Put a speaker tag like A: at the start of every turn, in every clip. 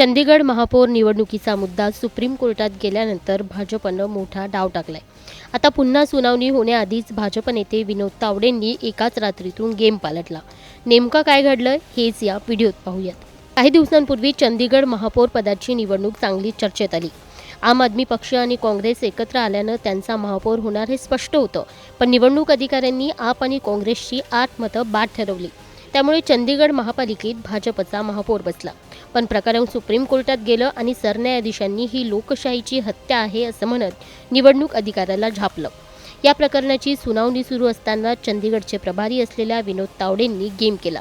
A: चंदीगड महापौर निवडणुकीचा मुद्दा सुप्रीम कोर्टात गेल्यानंतर भाजपनं मोठा डाव टाकलाय. आता पुन्हा सुनावणी होण्याआधीच भाजप नेते विनोद तावडेंनी एकाच रात्रीतून गेम पालटला. नेमकं काय घडलं हेच या व्हिडिओत पाहूयात. काही दिवसांपूर्वी चंदीगड महापौर पदाची निवडणूक चांगली चर्चेत आली. आम आदमी पक्ष आणि काँग्रेस एकत्र आल्यानं त्यांचा महापौर होणार हे स्पष्ट होतं पण निवडणूक अधिकाऱ्यांनी आप आणि काँग्रेसची आठ मतं बाद ठरवली. त्यामुळे चंदीगड महापालिकेत भाजपचा महापौर बसला. पण प्रकरण सुप्रीम कोर्टात गेलं आणि सरन्यायाधीशांनी ही लोकशाहीची हत्या आहे असं म्हणत निवडणूक अधिकाऱ्याला झापलं. या प्रकरणाची सुनावणी सुरू असताना चंदीगडचे प्रभारी असलेल्या विनोद तावडेंनी गेम केला.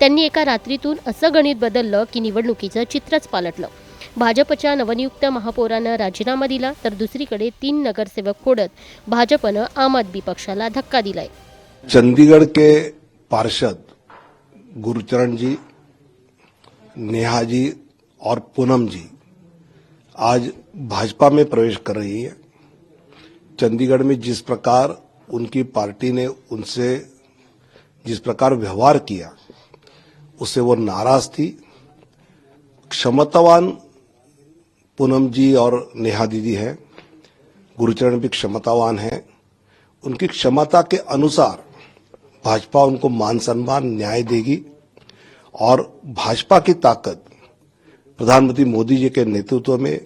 A: त्यांनी एका रात्रीतून असं गणित बदललं की निवडणुकीचं चित्रच पालटलं. भाजपच्या नवनियुक्त महापौरानं राजीनामा दिला तर दुसरीकडे तीन नगरसेवक फोडत भाजपनं आम आदमी पक्षाला धक्का दिलाय.
B: चंदीगड के पार्षद गुरुचरण जी, नेहा जी और पूनम जी आज भाजपा में प्रवेश कर रही है। चंडीगढ़ में जिस प्रकार उनकी पार्टी ने उनसे जिस प्रकार व्यवहार किया, उससे वो नाराज़ थी। क्षमतावान पूनम जी और नेहा दीदी हैं। गुरुचरण भी क्षमतावान है। उनकी क्षमता के अनुसार भाजपा उनको मान सम्मान, न्याय देगी और भाजपा की ताकत प्रधानमंत्री मोदी जी के नेतृत्व में,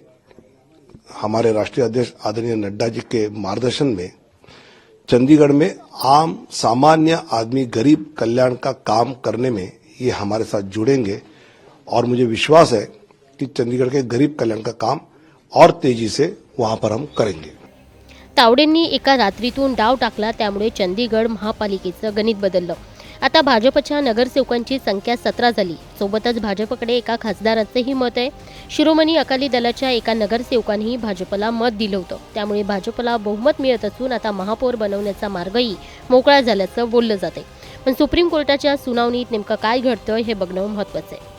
B: हमारे राष्ट्रीय अध्यक्ष आदरणीय नड्डा जी के मार्गदर्शन में, चंडीगढ़ में आम, सामान्य आदमी, गरीब कल्याण का काम करने में ये हमारे साथ जुड़ेंगे और मुझे विश्वास है कि चंडीगढ़ के गरीब कल्याण का काम और तेज़ी से वहाँ पर हम करेंगे।
A: तावडेंनी एका रात्रीतून डाव टाकला त्यामुळे चंदीगड महापालिकेचं गणित बदललं. आता भाजपच्या नगरसेवकांची संख्या सतरा झाली. सोबतच भाजपकडे एका खासदाराचंही मत आहे. शिरोमणी अकाली दलाच्या एका नगरसेवकांनीही भाजपला मत दिलं होतं. त्यामुळे भाजपला बहुमत मिळत असून आता महापौर बनवण्याचा मार्गही मोकळा झाल्याचं बोललं जाते पण सुप्रीम कोर्टाच्या सुनावणीत नेमकं काय घडतं हे बघणं महत्त्वाचं आहे.